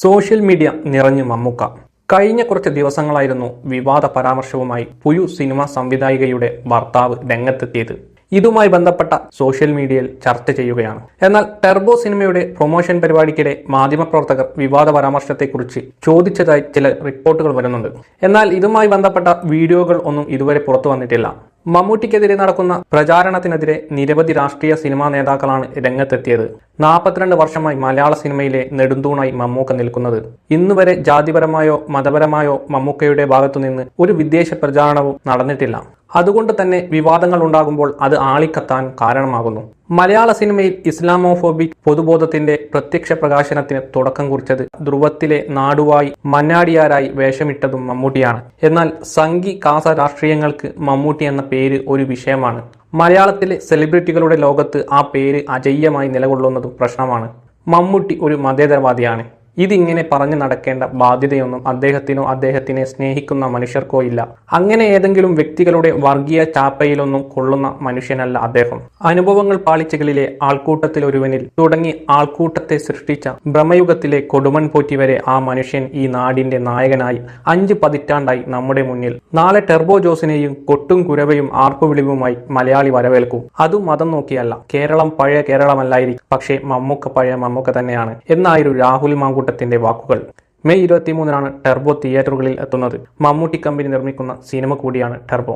Social media നിറഞ്ഞു മമ്മൂക്ക. കഴിഞ്ഞ കുറച്ച് ദിവസങ്ങളായിരുന്നു വിവാദ പരാമർശവുമായി പുയു സിനിമ സംവിധായികയുടെ ഭർത്താവ് രംഗത്തെത്തിയത്. ഇതുമായി ബന്ധപ്പെട്ട സോഷ്യൽ മീഡിയയിൽ ചർച്ച ചെയ്യുകയാണ്. എന്നാൽ ടെർബോ സിനിമയുടെ പ്രൊമോഷൻ പരിപാടിക്കിടെ മാധ്യമപ്രവർത്തകർ വിവാദ പരാമർശത്തെക്കുറിച്ച് ചോദിച്ചതായി ചില റിപ്പോർട്ടുകൾ വരുന്നുണ്ട്. എന്നാൽ ഇതുമായി ബന്ധപ്പെട്ട വീഡിയോകൾ ഒന്നും ഇതുവരെ പുറത്തു വന്നിട്ടില്ല. മമ്മൂട്ടിക്കെതിരെ നടക്കുന്ന പ്രചാരണത്തിനെതിരെ നിരവധി രാഷ്ട്രീയ സിനിമാ നേതാക്കളാണ് രംഗത്തെത്തിയത്. നാൽപ്പത്തിരണ്ട് വർഷമായി മലയാള സിനിമയിലെ നെടുന്തൂണായി മമ്മൂക്ക നിൽക്കുന്നത്. ഇന്നുവരെ ജാതിപരമായോ മതപരമായോ മമ്മൂക്കയുടെ ഭാഗത്തുനിന്ന് ഒരു വിദേശ പ്രചാരണവും നടന്നിട്ടില്ല. അതുകൊണ്ട് തന്നെ വിവാദങ്ങൾ ഉണ്ടാകുമ്പോൾ അത് ആളിക്കത്താൻ കാരണമാകുന്നു. മലയാള സിനിമയിൽ ഇസ്ലാമോഫോബിക് പൊതുബോധത്തിന്റെ പ്രത്യക്ഷ പ്രകാശനത്തിന് തുടക്കം കുറിച്ചത് ധ്രുവത്തിലെ നാടുവായി മന്നാടിയാരായി വേഷമിട്ടതും മമ്മൂട്ടിയാണ്. എന്നാൽ സംഘി കാസ രാഷ്ട്രീയങ്ങൾക്ക് മമ്മൂട്ടി എന്ന പേര് ഒരു വിഷയമാണ്. മലയാളത്തിലെ സെലിബ്രിറ്റികളുടെ ലോകത്ത് ആ പേര് അജയ്യമായി നിലകൊള്ളുന്നതും പ്രശ്നമാണ്. മമ്മൂട്ടി ഒരു മതേതരവാദിയാണ്. ഇതിങ്ങനെ പറഞ്ഞു നടക്കേണ്ട ബാധ്യതയൊന്നും അദ്ദേഹത്തിനോ അദ്ദേഹത്തിനെ സ്നേഹിക്കുന്ന മനുഷ്യർക്കോ ഇല്ല. അങ്ങനെ ഏതെങ്കിലും വ്യക്തികളുടെ വർഗീയ ചാപ്പയിലൊന്നും കൊള്ളുന്ന മനുഷ്യനല്ല അദ്ദേഹം. അനുഭവങ്ങൾ പാളിച്ചകളിലെ ആൾക്കൂട്ടത്തിൽ ഒരുവനിൽ തുടങ്ങി ആൾക്കൂട്ടത്തെ സൃഷ്ടിച്ച ഭ്രമയുഗത്തിലെ കൊടുമൻ പോറ്റി വരെ ആ മനുഷ്യൻ ഈ നാടിന്റെ നായകനായി അഞ്ച് പതിറ്റാണ്ടായി നമ്മുടെ മുന്നിൽ. നാളെ ടെർബോ ജോസിനെയും കൊട്ടും കുരവയും ആർപ്പുവിളിവുമായി മലയാളി വരവേൽക്കും. അതും മതം നോക്കിയല്ല. കേരളം പഴയ കേരളമല്ലായിരിക്കും. പക്ഷേ മമ്മൂക്ക പഴയ മമ്മൂക്ക തന്നെയാണ്. എന്നായിരുന്നു രാഹുൽ മാങ്കൂട്ടത്തിന്റെ വാക്കുകൾ. മെയ് ഇരുപത്തിമൂന്നിനാണ് ടെർബോ തിയേറ്ററുകളിൽ എത്തുന്നത്. മമ്മൂട്ടി കമ്പനി നിർമ്മിക്കുന്ന സിനിമ കൂടിയാണ് ടെർബോ.